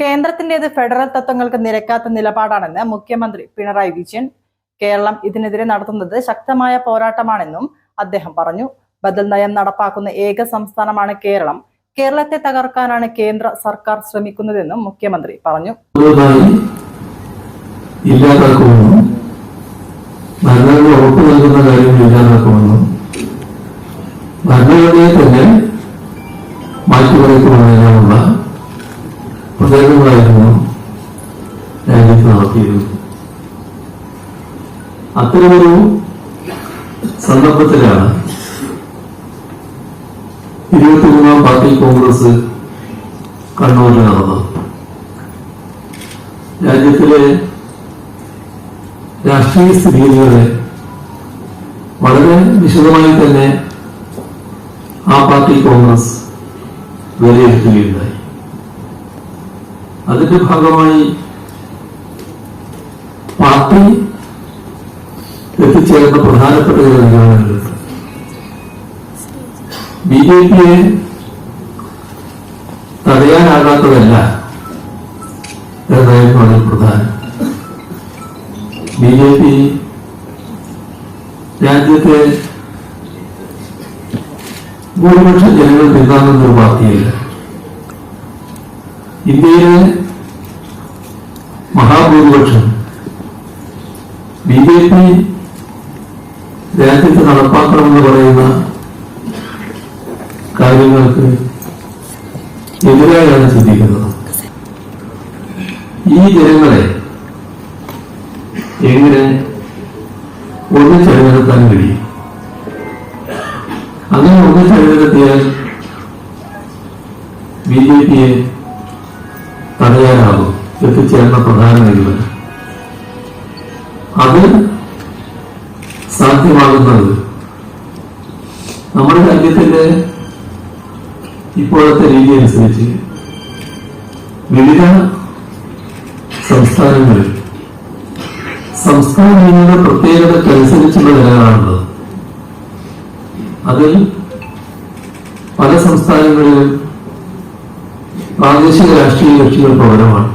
കേന്ദ്രത്തിന്റേത് federal തത്വങ്ങൾക്ക് നിരക്കാത്ത നിലപാടാണെന്ന് മുഖ്യമന്ത്രി പിണറായി വിജയൻ കേരളം ഇതിനെതിരെ നടത്തുന്നത് ശക്തമായ പോരാട്ടമാണെന്നും അദ്ദേഹം പറഞ്ഞു. ബദൽ നയം നടപ്പാക്കുന്ന ഏക സംസ്ഥാനമാണ് കേരളം. കേരളത്തെ തകർക്കാനാണ് കേന്ദ്ര സർക്കാർ ശ്രമിക്കുന്നതെന്നും മുഖ്യമന്ത്രി പറഞ്ഞു. ഇല്ലാതാക്കുമെന്നും ഭരണഘടന ഭരണഘടനയെ തന്നെ മാറ്റിമറിക്കുമെന്നെല്ലാമുള്ള പ്രചരണങ്ങളായിരുന്നു രാജ്യത്ത് നടത്തിയിരുന്നത് അത്തരമൊരു സന്ദർഭത്തിലാണ് ഇരുപത്തിമൂന്നാം പാർട്ടി കോൺഗ്രസ് കണ്ണൂരിൽ നടന്നത്. രാജ്യത്തിലെ രാഷ്ട്രീയ സ്ഥിതിഗതികളെ വളരെ വിശദമായി തന്നെ ആ പാർട്ടി കോൺഗ്രസ് വിലയിരുത്തുകയുണ്ടായി. അതിന്റെ ഭാഗമായി പാർട്ടി എത്തിച്ചേർന്ന പ്രധാനപ്പെട്ട ചില നിഗമനങ്ങളുണ്ട് ബി ജെ പിയെ തടയാനാകാത്തതല്ല എന്നതായിരുന്നു അതിൽ പ്രധാനം. ബി ജെ പി രാജ്യത്തെ ഭൂരിപക്ഷം ജനങ്ങൾ പിന്താങ്ങുന്ന ഒരു പാർട്ടിയല്ല. ഇന്ത്യയിലെ മഹാഭൂരിപക്ഷം ബി ജെ പി രാജ്യത്ത് നടപ്പാക്കണമെന്ന് പറയുന്ന കാര്യങ്ങൾക്ക് എതിരായാണ് ചിന്തിക്കുന്നത്. ഈ ജനങ്ങളെ എങ്ങനെ ഒന്നിച്ചണിനിർത്താൻ കഴിയും? അങ്ങനെ ഒന്നിച്ചണിനിർത്തിയാൽ ബി ജെ പിയെ തടയാനാകും എത്തിച്ചേർന്ന പ്രധാന നിഗമനം അത് സാധ്യമാകുന്നത് നമ്മുടെ രാജ്യത്തിന്റെ ഇപ്പോഴത്തെ രീതി അനുസരിച്ച് വിവിധ സംസ്ഥാനങ്ങളിൽ സംസ്ഥാന നിയമങ്ങളുടെ പ്രത്യേകതക്കനുസരിച്ചുള്ള നിലകളാണുള്ളത്. അതിൽ പല സംസ്ഥാനങ്ങളിലും പ്രാദേശിക രാഷ്ട്രീയ കക്ഷികൾ പ്രബലമാണ്